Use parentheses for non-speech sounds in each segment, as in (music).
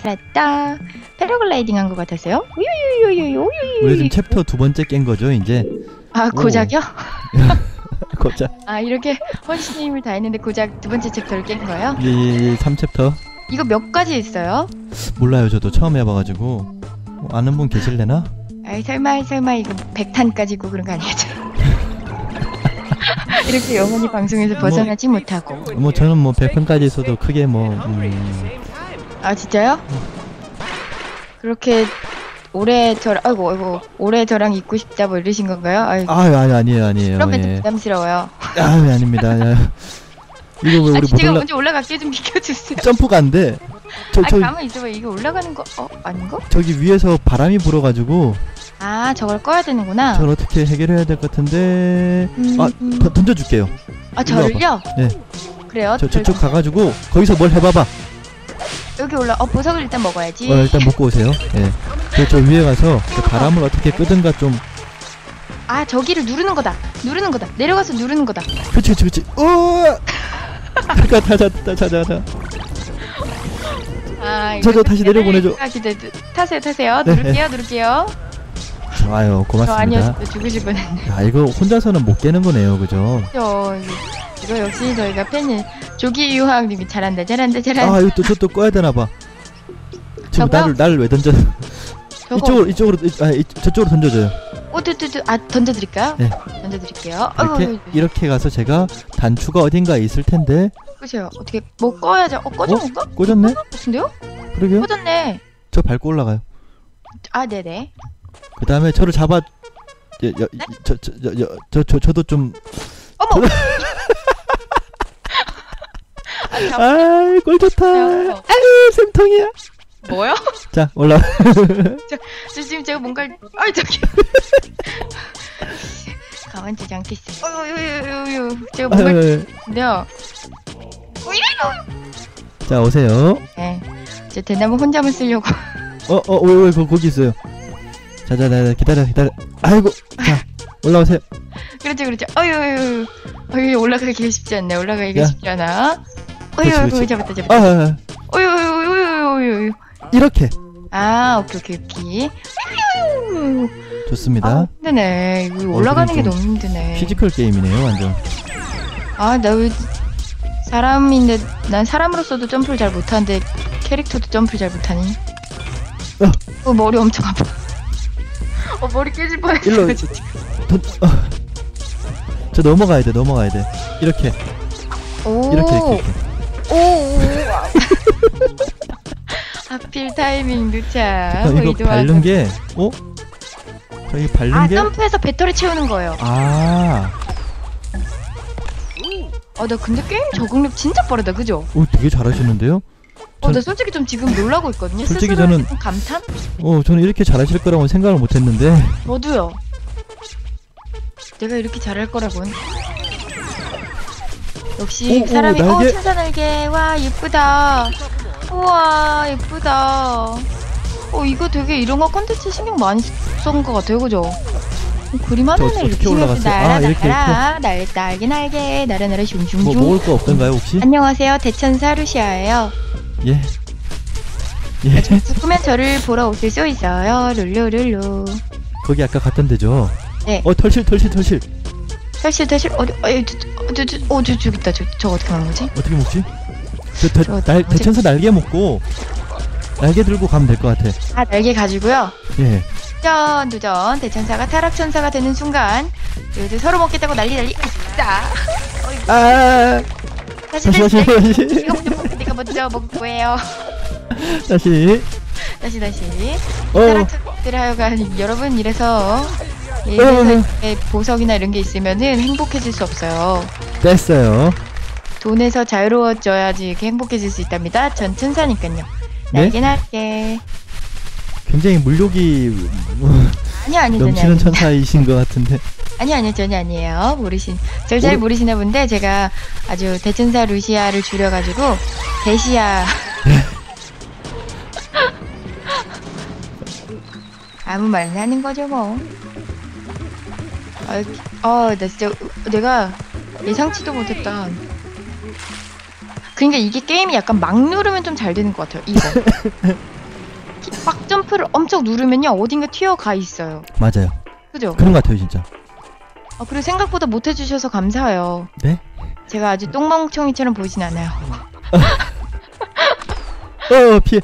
살았다. 패러글라이딩 한 것 같았어요. 우유유유유유 우리 지금. 챕터 두 번째 깬 거죠, 이제. 아 고작이요? 고작. 아 이렇게 헌신의 힘을 다했는데 고작 두 번째 챕터를 깬 거예요? 예, 예, 3챕터. 이거 몇 가지 있어요? 몰라요, 저도 처음 해봐가지고. 어, 아는 분 계실래나? 아이 설마 설마 이거 100탄까지고 그런 거 아니겠죠? 이렇게 영원히 방송에서 벗어나지 못하고 뭐 저는 뭐 100편까지 있어도 크게 뭐, 음, 아 진짜요? 그렇게 오래 저랑 아이고 아이고 오래 저랑 있고 싶다 뭐 이러신 건가요? 아이 아유, 아니, 아니에요, 아니에요. 그러면 좀 예. 부담스러워요. 아유, 아닙니다. 야. 이거 왜 아 우리 못 제가 올라, 먼저 올라갈게 좀 비켜주세요. 점프가 안 돼. 저, 아 저, 가만 있어봐 이거 올라가는 거 어 아닌가? 저기 위에서 바람이 불어가지고, 아 저걸 꺼야 되는구나. 저를 어떻게 해결해야 될 것 같은데, 음, 아, 음. 던- 던져줄게요. 아 일로. 저를요? 네. 그래요? 저, 저- 저쪽 가가지고, 거기서 뭘 해봐봐. 여기 올라 어 보석을 일단 먹어야지. 어, 일단 먹고 오세요. 예. 저, 저 위에 가서 그 바람을 어떻게 끄든가 좀. 아 저기를 누르는 거다. 누르는 거다. 내려가서 누르는 거다. 그치, 그치, 그치. 어! 잠깐, 타자, 타자, 타자, 저, 다시 내려보내줘. 아, 기대 타세요 타세요. 네. 누를게요 누를게요. 좋아요, 저 고맙습니다. 아니었으면 죽으실 뻔했네. 야, 이거 혼자서는 못 깨는 거네요, 그죠? 저 이거, 이거 역시 저희가 팬이 조기 유학님이 잘한다 잘한다 잘한다. 아, 이거 또, 저또 꺼야 되나 봐. 지금 저거요? 나를, 나를 왜 던져? 저거 이쪽으로, 이쪽으로, 이- 아, 이, 저쪽으로 던져줘요. 오뚜뚜뚜 아 던져드릴까요? 네. 던져드릴게요. 이렇게, 아이고, 이렇게 가서 제가 단추가 어딘가에 있을 텐데, 그죠? 어떻게 뭐 꺼야죠? 어 꺼진 어? 건가? 꽂았네? 같은데요? 그러게요? 꺼졌네. 저 밟고 올라가요. 아 네네. 그 다음에 저를 잡아, 여, 여, 네? 저, 저, 저, 저, 저, 저, 저도 좀, 어머. (laughs) 아, 잠- 아이, 꼴 좋다. 요 아유, 쌤통이야. 뭐요? 자, 올라. (laughs) 저 지금 제가 뭔가 아 저기 가만 두지 않겠어. 어유유유유 제가 뭔가 근데요. 자, 오세요. 네. 제 대나무 혼자만 쓰려고. 어, 어, 왜, 왜, 거, 거기 있어요. 자, 자, 자, 자, 기다려, 기다려. 아이고, 자, 올라오세요. 그렇죠 그렇죠. 어유유유. 어유 올라가기가 쉽지 않네. 올라가기가 야. 쉽지 않아. 그렇지, 어유 그렇지. 잡았다 아, 잡았다. 아, 아, 어유유유유유유. 이렇게. 아 오케이 오케이 오케이. 좋습니다. 아 힘드네. 이거 올라가는 게좀 너무 힘드네. 피지컬 게임이네요, 완전. 아, 나 왜 사람인데 난 사람으로서도 점프를 잘 못하는데 캐릭터도 점프를 잘 못하니? 어. 어, 머리 엄청 아파. 어, 머리 깨질 뻔했어. 일로. 진짜. 돈, 어. 저 넘어가야 돼, 넘어가야 돼. 이렇게, 오, 이렇게, 이렇게, 이렇게. 오. 하필 타이밍 늦자. 어, 이거 밟는 게, 어? 저기 밟는 아, 게, 점프해서 배터리 채우는 거예요. 아, 어, 나 근데 게임 적응력 진짜 빠르다, 그죠? 오, 되게 잘하시는데요? 어, 전- 나 솔직히 좀 지금 놀라고 있거든요. 솔직히 저는- 좀 감탄? 어, 저는 이렇게 잘하실 거라고 생각을 못 했는데, 저도요. 내가 이렇게 잘할 거라고는. 역시 오, 오, 사람이 어 날개. 천사 날개 와 예쁘다. 우와 예쁘다. 어 이거 되게 이런 거 컨텐츠 신경 많이 쓴 것 같아요, 그죠? 어, 그림 저 하면은 이렇게 올라갔어요? 날아 아, 이렇게, 날아 날 날개 날개 날아 날아 뭐, 슝슝슝. 먹을 거 없던가요, 혹시? 안녕하세요 대천사 루시아예요. 예. 예. 죽으면 저를 보러 오실 수 있어요. 룰루룰루. 거기 아까 갔던 데죠? 네. 어, 털실, 털실, 털실. 사실 사실 어디 어 이 저저 저기 있다 저 저거 어떻게 하는 거지? 어떻게 먹지? 저, 저, 저거 날, 뭐지? 대천사 날개 먹고, 날개 들고 가면 될 것 같아. 아 날개 가지고요. 예. 전 도전 대천사가 타락천사가 되는 순간 요즘 서로 먹겠다고 난리 난리 아싸 아, 다시 다시, 다시 다시, 다시. 이거 먼저 먹고 내가 먼저 먹을 거예요 다시. 다시 다시 어, 타락천사들 하여간 여러분 이래서 어. 예에서 보석이나 이런 게 있으면은 행복해질 수 없어요 뺐어요. 돈에서 자유로워져야지 이렇게 행복해질 수 있답니다 전 천사니까요 네? 날개 날개 굉장히 물욕이 아니 아니 넘치는 아니 천사이신 것 같은데. 아니 아니 전혀 아니에요 모르신 절 잘 모르- 모르시나 본데 제가 아주 대천사 루시아를 줄여가지고 대시아 (laughs) 아무 말나 하는 거죠 뭐. 아, 어, 나 진짜 내가 예상치도 못했다. 그러니까 이게 게임이 약간 막 누르면 좀 잘 되는 것 같아요. 이거. (laughs) 키- 막 점프를 엄청 누르면요 어딘가 튀어가 있어요. 맞아요. 그죠? 그런 것 같아요, 진짜. 아, 그리고 생각보다 못 해주셔서 감사해요. 네? 제가 아주 똥멍청이처럼 보이진 않아요. 어, 피해.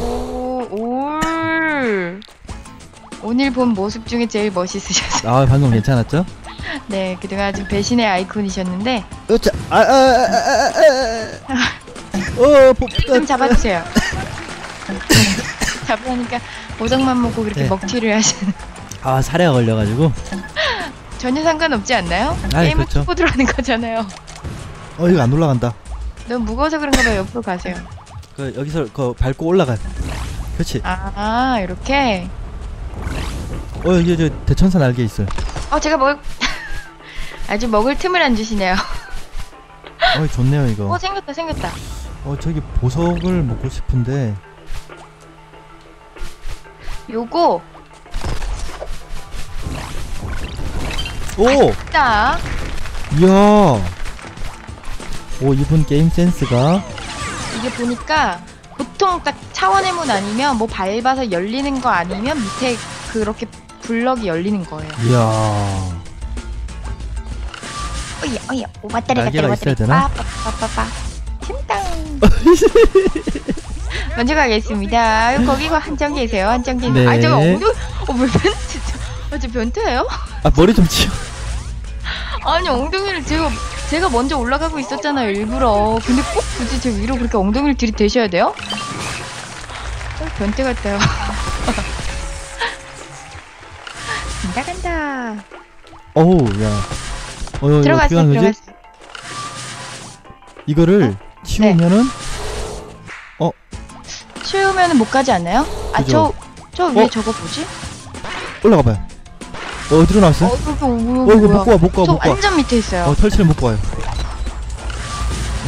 오, 올. 오늘 본 모습 중에 제일 멋있으셨어요. 아, 방금 괜찮았죠? 네, 그동안 아주 배신의 아이콘이셨는데 으짜, 아, 아, 아, 아, 아, 아. 어, 보, 좀 잡아주세요. (laughs) 잡으니까 보정만 먹고 그렇게 네. 먹튀를 하시는 아, 사례가 걸려가지고. 전혀 상관없지 않나요? 아이, 게임을 그렇죠. 키보드로 하는 거잖아요. 어, 이거 안 올라간다. 너무 무거워서 그런가 봐요. 옆으로 가세요. 그, 여기서, 그, 밟고 올라가. 그렇지. 아, 이렇게. 어, 여기, 저, 대천사 날개 있어요. 어, 제가 먹을 아주 먹을 틈을 안 주시네요. (laughs) 어, 좋네요, 이거. 어, 생겼다, 생겼다. 어, 저기 보석을 먹고 싶은데. 요거 오! 딱 이야! 오, 이분 게임 센스가. 이게 보니까 보통 딱 차원의 문 아니면 뭐 밟아서 열리는 거 아니면 밑에 그렇게 블럭이 열리는 거예요. 이야. 어이야, 어이야. 오, 왔다리 갔다리 있어야 되나? 빠빠빠빠. 팀땅. (laughs) 먼저 가겠습니다. 거기 한정 계세요. 한정 계세요. 네. 아, 저거 엉덩이, 어, 왜 변, 진짜. 아, 저 변태예요? 아, 머리 좀 치워. (laughs) 아니, 엉덩이를 제가, 제가 먼저 올라가고 있었잖아요, 일부러. 근데 꼭 굳이 제 위로 그렇게 엉덩이를 들이대셔야 돼요? 어, 변태 같아요. (laughs) 간다, 간다. 어우, 야. 어, 이거 들어가세요? 들어가세요. 이거를 치우면은, 치우면 못 가지 않나요? 아. 저, 저 위에 어? 저거 뭐지? 올라가 봐요. 어, 어디로 나왔어요? 어, 이거, 어, 이거, 이거 뭐야? 못 가, 못 가, 저못 가. 완전 밑에 있어요. 어, 털치를 못 가요.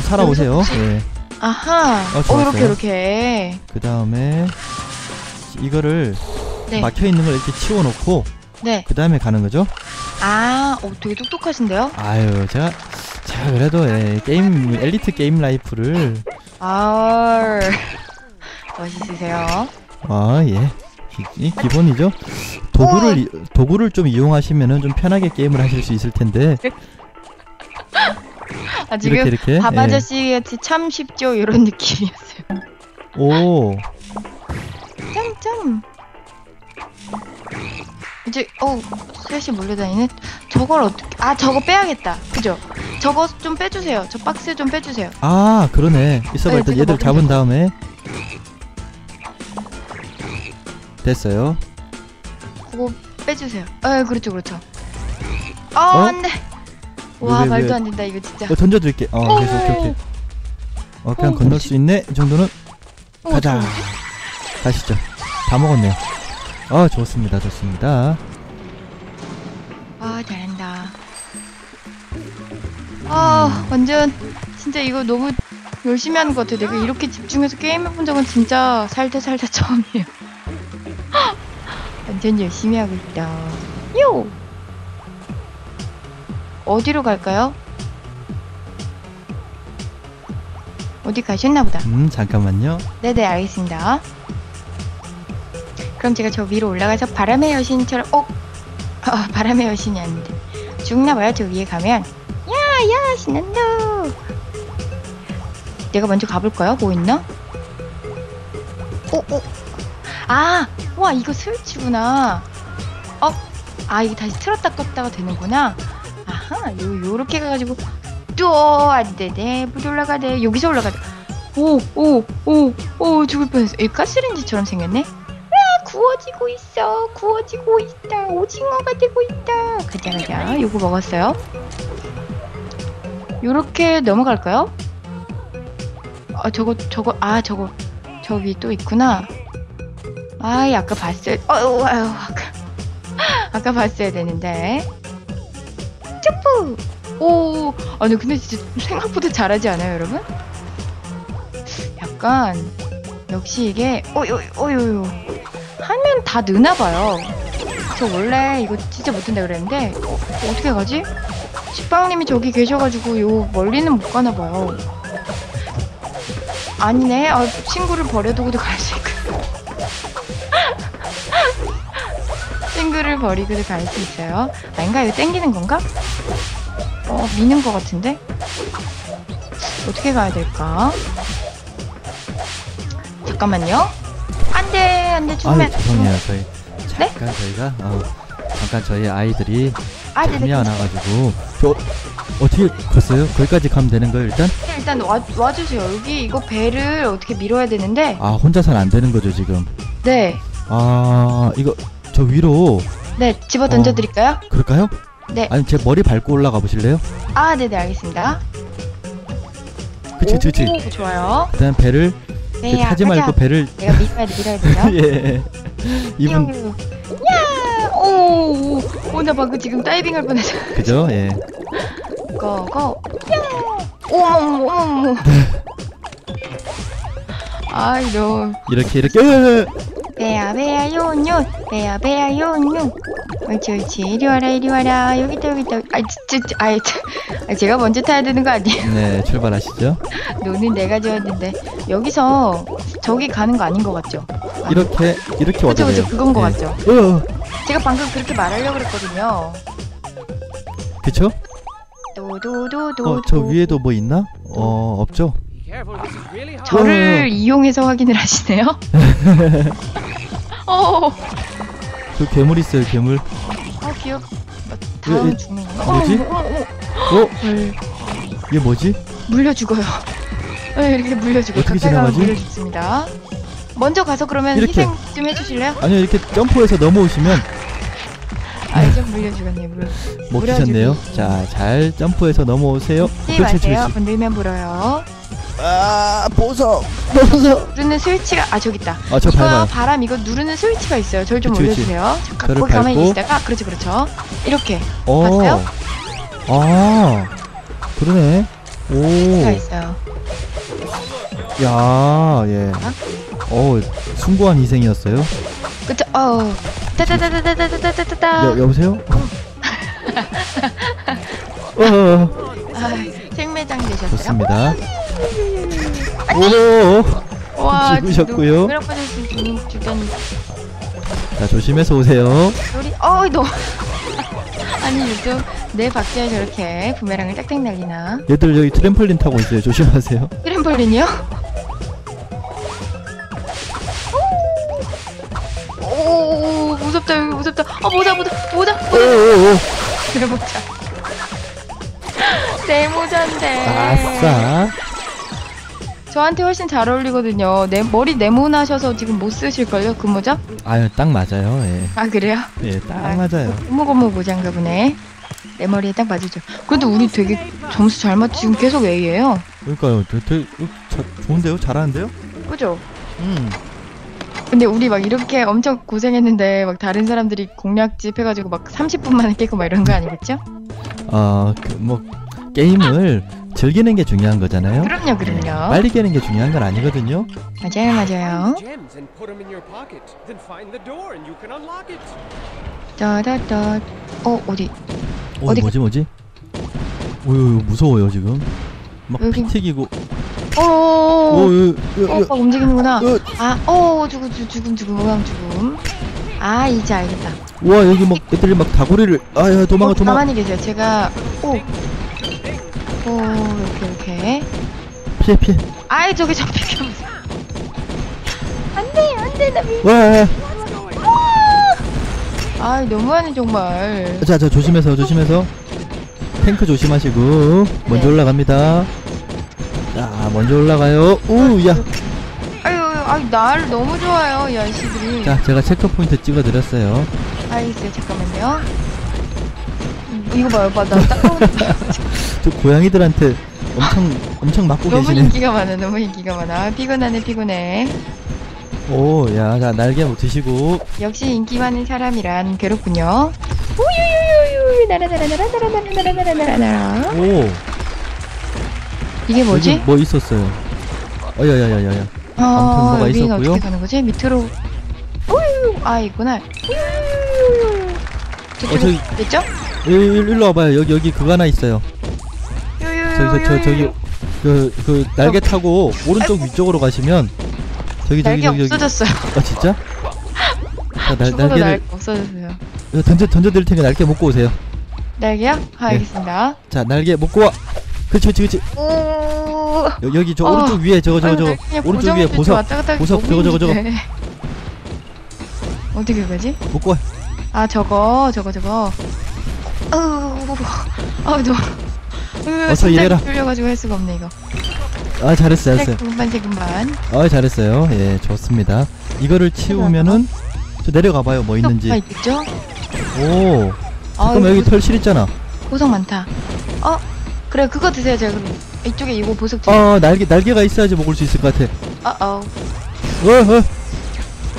살아오세요. 예. 아하. 어, 어. 이렇게, 이렇게. 그 다음에, 이거를 네. 막혀 있는 걸 이렇게 치워놓고, 네. 그 다음에 가는 거죠? 아, 어, 되게 똑똑하신데요? 아유, 제가, 제가 그래도, 예, 게임, 엘리트 게임 라이프를, 아, (laughs) 멋있으세요. 아, 예. 기, 이 기본이죠. 도구를, 이- 도구를 좀 이용하시면은 좀 편하게 게임을 하실 수 있을 텐데, (laughs) 아, 지금 이렇게, 이렇게. 밥 예. 아저씨 같이 참 쉽죠? 이런 느낌이었어요. 오, 짬짬. 이제, 어, 셋이 몰려다니네? 저걸 어떻게, 아, 저거 빼야겠다. 그죠? 저거 좀 빼주세요. 저 박스 좀 빼주세요. 아, 그러네. 있어봐. 네, 일단 제가 얘들 먹은 잡은 다음에. 됐어요. 그거 빼주세요. 아, 그렇죠, 그렇죠. 아, 어? 안 돼. 와, 왜, 왜, 말도 왜? 안 된다, 이거 진짜. 어, 던져드릴게. 어, 그래서 오케이, 오케이. 어, 그냥 어, 건널 뭐지? 수 있네. 이 정도는 어, 가자. 가시죠. 다 먹었네요. 아, 좋습니다. 좋습니다. 아, 잘한다. 아, 완전, 진짜 이거 너무 열심히 하는 것 같아. 내가 이렇게 집중해서 게임해본 적은 진짜 살다 살다 (laughs) 처음이에요. 완전 열심히 하고 있다. 요! 어디로 갈까요? 어디 가셨나 보다. 음, 잠깐만요. 네네, 알겠습니다. 그럼 제가 저 위로 올라가서 바람의 여신처럼, 어? 아, 바람의 여신이 아닌데. 죽나봐요, 저 위에 가면. 야, 야, 신난다. 내가 먼저 가볼까요? 뭐 있나? 어, 어. 아, 와, 이거 스위치구나. 어? 아, 이게 다시 틀었다 껐다가 되는구나. 아하, 요, 요렇게 가가지고, 또, 안 되네. 못 올라가네. 여기서 올라가자. 오, 오, 오, 오, 죽을 뻔했어. 이 가스레인지처럼 생겼네? 아, 구워지고 있어. 구워지고 있다. 오징어가 되고 있다. 가자, 가자. 요거 먹었어요. 요렇게 넘어갈까요? 아, 저거, 저거, 아, 저거, 저기 또 있구나. 아, 아까 봤어요. 어우, 아유, 아까, (laughs) 아까 봤어야 되는데. 점프! 오, 아니, 근데 진짜 생각보다 잘하지 않아요, 여러분? 약간 역시 이게 어유 어유 하면 다 느나 봐요. 저 원래 이거 진짜 못한다 그랬는데 어, 어떻게 가지? 식빵님이 저기 계셔가지고 요 멀리는 못 가나 봐요. 아니네. 아, 친구를 버려두고도 갈 수 있고. (laughs) 친구를 버리고도 갈 수 있어요. 아닌가? 이거 땡기는 건가? 어, 미는 것 같은데? 어떻게 가야 될까? 잠깐만요. 안 돼, 안 돼, 아유 죽으면. 죄송해요 저희 네? 잠깐 저희가 어, 잠깐 저희 아이들이 아, 네, 네. 잠이 안 와가지고 저 어떻게 갔어요? 거기까지 가면 되는 거예요 일단? 일단 와, 와주세요. 여기 이거 배를 어떻게 밀어야 되는데. 아 혼자서는 안 되는 거죠 지금 네. 아 이거 저 위로 네, 집어 던져 드릴까요? 그럴까요? 네. 아니 제 머리 밟고 올라가 보실래요? 아, 네네, 알겠습니다. 그치 그치 좋아요. 그다음 배를 네, 타지 가자. 말고 배를 내가 밀어야 돼, 밀어야 돼요. (laughs) 예 이분 뿅. 야! 오, 오, 오, 나 방금 지금 다이빙할 뻔했어. 그죠? 예 고, 고. 뿅! 어머, 어머. 아이, 너. 이렇게 이렇게 으, 배야, 용. 배야, 배야, 용, 용. 옳지, 옳지. 이리 와라, 이리 와라. 여기 있다, 여기 있다. 아이, 진짜, 아이, 참. 아, 제가 먼저 타야 되는 거 아니에요? 네 출발하시죠 (laughs) 노는 내가 지었는데. 여기서 저기 가는 거 아닌 것 같죠? 이렇게 이렇게 그죠, 와도 돼요. 그건 것 예. 같죠? 어, 제가 방금 그렇게 말하려고 그랬거든요. 그쵸? 도도도도. 어 저 위에도 뭐 있나? 어 없죠? 저를 이용해서 확인을 하시네요. (laughs) (laughs) 어, 저 괴물 있어요 괴물 어. 왜, 다음 이- 죽는 건가? 뭐지? 어, 어, 어, 어? 헐, 이게 뭐지? 물려 죽어요. 네, 이렇게 물려 죽어요. 어떻게 가까이 가면 지나가지? 물려 죽습니다. 먼저 가서 그러면 이렇게. 희생 좀 해주실래요? 아니요 이렇게 점프해서 넘어오시면 아, 이제 물려 죽었네요. 물려. 못. 드셨네요 자 잘 점프해서 넘어오세요 그렇지 마세요. 그렇지 건들면 불어요. 아 보석 보석 누르는 스위치가 아 저기 있다. 아 저 이거 밟아요 바람 이거 누르는 스위치가 있어요. 저를 좀 그치, 그치. 올려주세요. 잠깐 저를 거기 가만히 밟고. 계시다가 그렇죠 그렇죠. 이렇게 어. 봤어요? 아 그러네 가 오야 있어요. 예. 어 숭고한 희생이었어요 그쵸? 어. 따따따따따따따따따. 여, 여보세요? 어 (laughs) 아, 생매장 되셨어요? 좋습니다 오 와, 죽으셨고요. 자 조심해서 오세요 소리. 어, 너. 아니 요즘 내 박자에 저렇게 부메랑을 딱딱 날리나? 얘들 여기 트램펄린 타고 있어요 조심하세요 (laughs) 트램펄린이요? 오, 무섭다, 무섭다. 어, 모자, 모자, 모자, 모자. 오오오 내 모자. 내 모자인데. 아싸 저한테 훨씬 잘 어울리거든요. 내 머리 네모나셔서 지금 못 쓰실걸요, 그 모자? 아유 딱 맞아요 아, 그래요? 예예딱 아, 맞아요 고무고무 모자인가 보네. 내 머리에 딱 맞으죠. 그래도 우리 되게 점수 잘 맞, 지금 계속 A예요. 그러니까요 되게, 어, 자, 좋은데요 잘하는데요 그죠? 음 근데 우리 막 이렇게 엄청 고생했는데 막 다른 사람들이 공략집 해가지고 막 30분 만에 깨고 막 이런 거 아니겠죠? 어, 그, 뭐, 게임을 즐기는 게 중요한 거잖아요. 그럼요, 그럼요. 빨리 깨는 게 중요한 건 아니거든요. 맞아요, 맞아요. 따다다. 어, 어디? 어, 어디 뭐지, 뭐지? 오유, 무서워요, 지금. 막 여기- 피 튀기고. 어, 어, 오, 어, 어, 유. 막 움직이는구나. 으. 아, 어, 죽음, 죽음, 죽음, 죽음, 죽음, 죽음. 아, 이제 알겠다. 우와, 여기 막 애들이 막 다구리를. 아, 야, 도망가, 어, 도망가. 가만히 계세요. 제가, 오. 오, 이렇게, 이렇게. 피해, 피해. 아이, 저기 저 비켜보세요. 안 돼, 안 돼, 나 미. 와, 아이, 너무하네, 정말. 자, 자, 조심해서, 조심해서. 탱크 조심하시고. 먼저 네. 올라갑니다. 자, 먼저 올라가요. 우, 야. 아유, 아유, 날 너무 좋아요, 이 아저씨들이. 자, 제가 체크 포인트 찍어드렸어요. 알겠어요, 잠깐만요. 음, 이거 봐요, 봐, 나 따가운. 저 고양이들한테 엄청, 엄청 맞고 너무 계시네. 인기가 많아, 너무 인기가 많아. 아, 피곤하네, 피곤해. 오, 야, 자, 날개 뭐 드시고. 역시 인기 많은 사람이란 괴롭군요. 우유유유유, 나라나라, 나라나라, 나라나라, 나라나라, 나라. 오, 이게 뭐지? 여기 뭐 있었어요? 어야야야야야. 어, 아무튼 뭐가 여기는 있었고요. 어떻게 가는 거지? 밑으로. 우유, 아, 있구나. 우유유유유. 어, 저기- 됐죠? 일, 일- 일로 와봐요. 여기 여기 그거 하나 있어요. 저기 저, 저 저기 그 그 날개 타고 오른쪽 위쪽으로 가시면 저기 저기 날개 저기 저기 없어졌어요. 아 진짜? 자, 날, 죽어도 날개를 날개 없어졌어요. 이거 던져 던져 드릴 테니까 날개 먹고 오세요. 날개요? 네. 아, 알겠습니다. 자 날개 먹고 와. 그렇지 그렇지 그렇지. 오. 여, 여기 저 어. 오른쪽 위에 저거 저거 저거 오른쪽 위에 보석 보석 너무 저거 저거 저거. 어떻게 가지? 먹고 와. 아 저거 저거 저거. 어우, 아 너. 어서 일해라. 뚫려가지고 할 수가 없네 이거. 아 잘했어 잘했어요. 세금반 세금반. 아 잘했어요. 예 좋습니다. 이거를 치우면은 저 내려가 봐요 뭐 있는지. 아 있겠죠? 오. 아, 잠깐만 여기 이거 털실 있잖아. 보석 많다. 어 그래 그거 드세요 제가 그럼 이쪽에 이거 보석 좀. 아 날개 날개가 있어야지 먹을 수 있을 것 같아. 어 어. 어 어.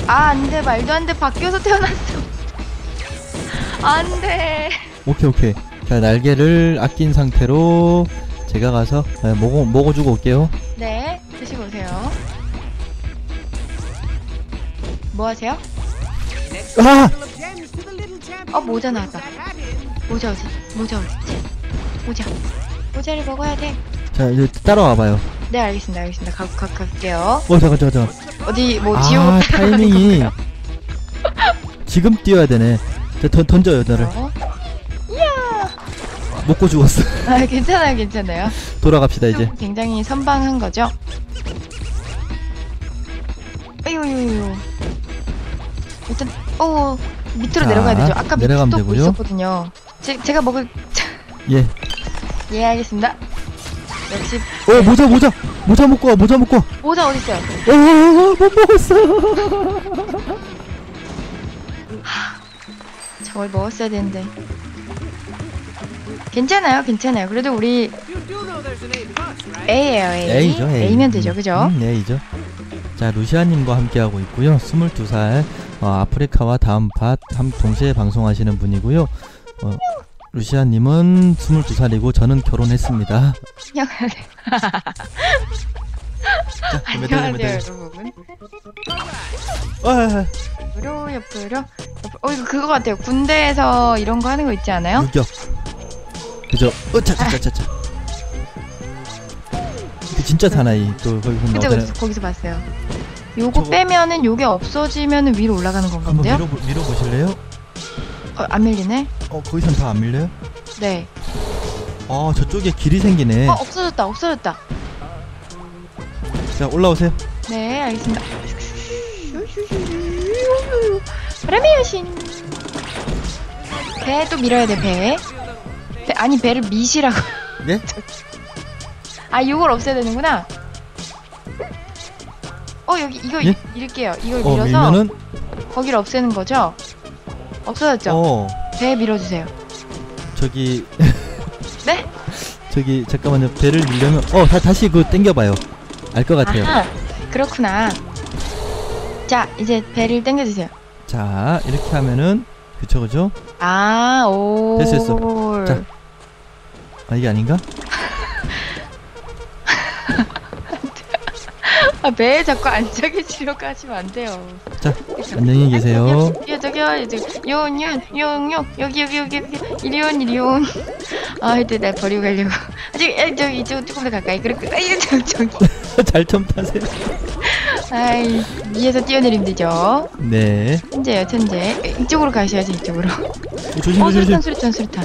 아 안돼 말도 안돼 바뀌어서 태어났어. (laughs) 안돼. 오케이 오케이. 자 날개를 아낀 상태로 제가 가서 예, 먹어 먹어주고 올게요. 네 드시고 오세요. 뭐 하세요? 아 어 모자 나왔다. 모자 어디? 모자 어디? 모자. 모자를 먹어야 돼. 자 이제 따라와 봐요. 네 알겠습니다 알겠습니다. 가, 가, 갈게요. 어 잠깐 잠깐 잠깐. 어디 뭐아 지옥으로 타이밍이 지금 뛰어야 되네. 자 던, 던져요 너를. 어? 먹고 죽었어. (laughs) 아 괜찮아요 괜찮아요. 돌아갑시다 이제. 굉장히 선방한 거죠. 아유유유. 일단 어 밑으로 자, 내려가야 되죠. 아까 밑에 또. 있었거든요. 제, 제가 먹을 예. 예 알겠습니다. 역시 어 모자 모자 모자 먹고 와 모자 먹고 와. 모자 어디 있어요? 어못 먹었어. 저걸 먹었어야 되는데. 괜찮아요, 괜찮아요. 그래도 우리 A? A예요, A. A죠 A. A면 되죠, 그죠? 음, A죠. 자 루시아님과 함께 하고 있고요. 22살 어, 아프리카와 다음 밭함 동시에 방송하시는 분이고요. 어, 루시아님은 22살이고 저는 결혼했습니다. (laughs) 안녕하세요. 자, 안녕하세요, 매달려. 여러분. 아, 옆으로, 옆으로, 옆으로. 어, 이거 그거 같아요. 군대에서 이런 거 하는 거 있지 않아요? 유격. 그죠? 어, 차차차차차. 그 진짜 사나이 또 거기 보면 그죠, 그죠. 거기서 봤어요. 요거 저거- 빼면은 요게 없어지면은 위로 올라가는 건가 한번? 밀어 밀어 보실래요? 어, 안 밀리네? 어 거기선 다 안 밀려요? 네. 아 저쪽에 길이 생기네. 어, 없어졌다, 없어졌다. 자 올라오세요. 네, 알겠습니다. 바람의 여신. 배 또 밀어야 돼, 배. 배 아니, 배를 미시라고. 네? 아, 이걸 없애야 되는구나. 어, 여기, 이거 예? 밀게요. 이걸 어 밀어서 밀면은 거기를 없애는 거죠? 없어졌죠? 어 배 밀어주세요. 저기 (laughs) 네? 저기 잠깐만요 배를 밀려면 어 다, 다시 그 땡겨봐요. 알 것 같아요. 아하, 그렇구나. 자, 이제 배를 당겨주세요. 자 이렇게 하면은 그쵸 그죠? 아, 오. 됐어, 됐어. 자. 아 이게 아닌가? 아, 배에 자꾸 앉아 계시려고 하시면 안 돼요. 자 안녕히 계세요. 야, 저기요, 이제, 요, 요, 요, 요, 여기, 여기, 여기, 여기, 이리 온, 이리 온. 아, 하여튼 날 버리고 가려고. 아, 저기, 아, 저기, 이쪽 조금 더 가까이. 그리고, 아이, 저, 저기. (laughs) 잘좀 타세요. 아이, 위에서 뛰어내리면 되죠. 네. 천재요, 천재. 이쪽으로 가셔야지, 이쪽으로. 어, 조심 어, 조심 수류탄, 조심. 수류탄, 수류탄.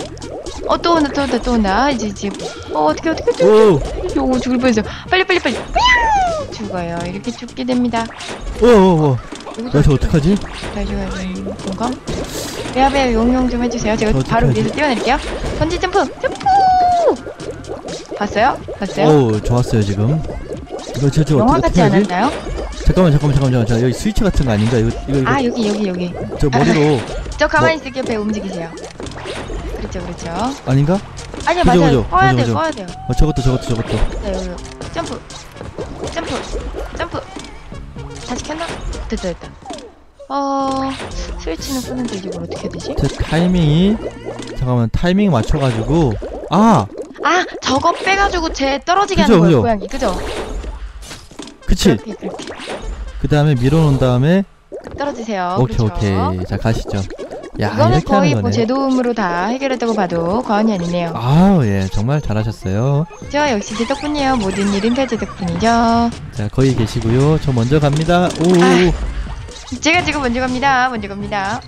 어, 또 온다, 또 온다, 또 온다. 이제, 이제. 어, 어떻게, 어떻게, 어떻게. 오. 오, 죽을 뻔했어. 빨리, 빨리, 빨리. 휘우! 죽어요. 이렇게 죽게 됩니다. 오오오. 여기서 야저 어떡하지? 되는 건가? 배야, 배야, 용용 좀 해주세요. 제가 저 바로 어떡하지? 위에서 뛰어내릴게요. 번지 점프! 점프! 봤어요? 봤어요? 오 좋았어요 지금. 이거 저, 저 영화 어떻게, 같지 어떻게 하지? 않았나요? 잠깐만 잠깐만 잠깐만 자 여기 스위치 같은 거 아닌가? 이거 이거, 이거 아, 여기, 여기, 여기. 저 머리로 (laughs) 저 가만히 뭐? 있을게요. 배 움직이세요. 그렇죠, 그렇죠. 아닌가? 아니요, 그죠, 맞아요. 그죠, 꺼야 그죠, 돼요, 그죠. 꺼야 돼요. 어 저것도 저것도 저것도. 네, 여기. 점프. 점프. 점프. 다시 켰나? 됐다, 됐다. 어, 스위치는 끄는데 이걸 어떻게 해야 되지? 제 타이밍이 잠깐만 타이밍 맞춰가지고 아 아, 저거 빼가지고 쟤 떨어지게 그죠, 하는 거예요, 그죠. 고양이. 그죠? 그치. 그렇게, 그렇게. 그 다음에 밀어놓은 다음에 떨어지세요. 오케이 그렇죠. 오케이 자 가시죠. 야, 이거는 거의 뭐. 제 도움으로 다 해결했다고 봐도 과언이 아니네요. 아우, 예, 정말 잘하셨어요. 저 역시 제 덕분이에요. 모든 일은 폐제 덕분이죠. 자, 거기 계시고요. 저 먼저 갑니다. 오, 아. 제가 지금 먼저 갑니다. 먼저 갑니다.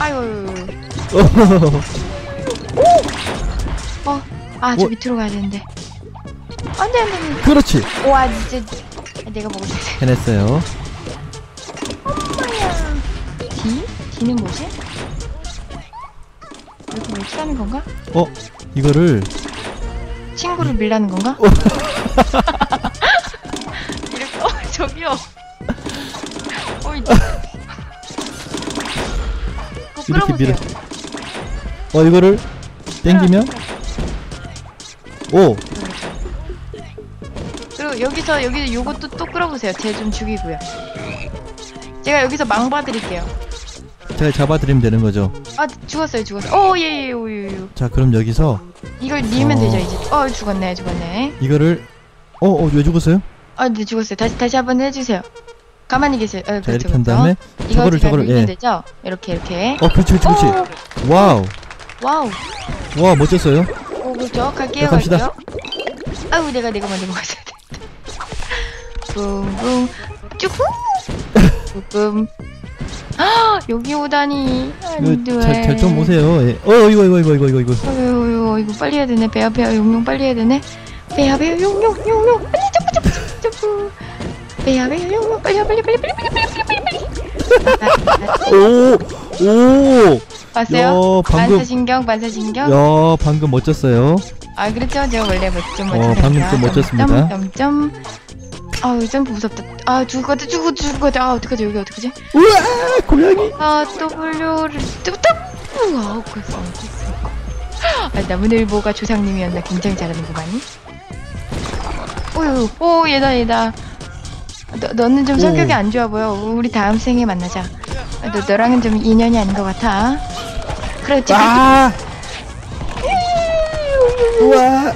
아유. 어, 아, 저 어? 밑으로 가야 되는데. 안 돼, 안 돼, 안 그렇지. 돼. 와, 진짜. 아, 내가 먹었어. 해냈어요. D? D는 뭐지? 이렇게 밀치라는 건가? 어, 이거를 친구를 밀라는 건가? (laughs) 이렇게, 어, 저기요. 어, 이- 그거 이렇게 끌어보세요. 밀어. 어, 이거를 땡기면 오, 그리고 여기서 여기 요것도 또 끌어보세요. 쟤 좀 죽이고요. 제가 여기서 망 봐드릴게요. 제가 잡아드리면 되는 거죠. 아 죽었어요, 죽었어. 오 예예 오유유. 자, 그럼 여기서 이걸 밀면 어. 되죠 이제. 어 죽었네, 죽었네. 이거를 어, 어, 왜 죽었어요? 아네 죽었어요. 다시 다시 한번 해주세요. 가만히 계세요. 어, 자, 그렇죠, 이렇게 한 그렇죠. 다음에 이거 저거를, 제가 저거를, 밀면 예. 되죠. 이렇게 이렇게. 어, 그렇지, 그렇지, 그렇지. 오, 와우, 와우. 와, 멋졌어요. 오 그렇죠. 갈게요, 자, 갑시다. 갈게요. 아우 내가 내가 먼저 먹었어야 돼. 붕붕. 뿜. 아 (laughs) (gasps) 여기 오다니. 잘좀 보세요. 예. 어, 이거, 이거, 이거, 이거, 이거, 이거. 어휴, 이거, 빨리 해야 되네. 배야, 배야, 용용 빨리 해야 되네. 배야, 배야, 용용, 용용. 빨리 점프, 점프, 점프, 점프. 배야, 배야, 용용. 빨리, 빨리, 빨리, 빨리, 빨리, 빨리, 빨리, 빨리. 오, 오. 봤어요? 야, 방금... 반사신경, 반사신경. 야, 방금 멋졌어요. 아, 그렇죠. 제가 원래 뭐 좀 멋졌어요. 어, 방금 좀 멋졌습니다. 점점. 아우, 점프 무섭다. 아, 죽을 것 같아, 죽을, 죽을 것 같아. 아, 어떡하지, 여기 어떡하지? 우와, 고양이. 아, W를, 뚜뚜! 아우, 그랬어. 아, 나무늘보가 조상님이었나? 굉장히 잘하는구만. 오유, 오, 얘다, 얘다. 너, 너는 좀 오. 성격이 안 좋아 보여. 우리 다음 생에 만나자. 아, 너, 너랑은 좀 인연이 아닌 것 같아. 그렇지. 아, (laughs) 우와.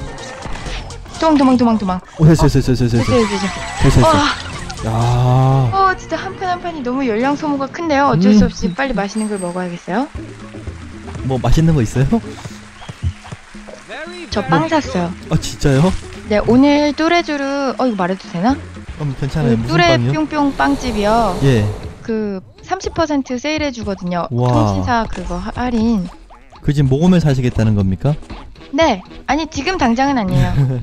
도망, 도망, 도망, 도망. 오, 됐어, 됐어, 됐어, 됐어, 됐어, 됐어, 됐어, 됐어. 와, 야, 어, 진짜 한 판 한 판이 너무 열량 소모가 큰데요. 어쩔 수 음. 없이 빨리 맛있는 걸 먹어야겠어요. 뭐 맛있는 거 있어요? 저 빵. 샀어요. 아, 진짜요? 네, 오늘 뚜레쥬르, 어, 이거 말해도 되나? 음, 괜찮아요. 무슨 뚜레 빵이요? 뿅뿅 빵집이요. 예, 그, 30% 세일해 주거든요. 와. 통신사 그거 하- 할인. 그집 모금을 사시겠다는 겁니까? 네. 아니, 지금 당장은 아니에요. (laughs)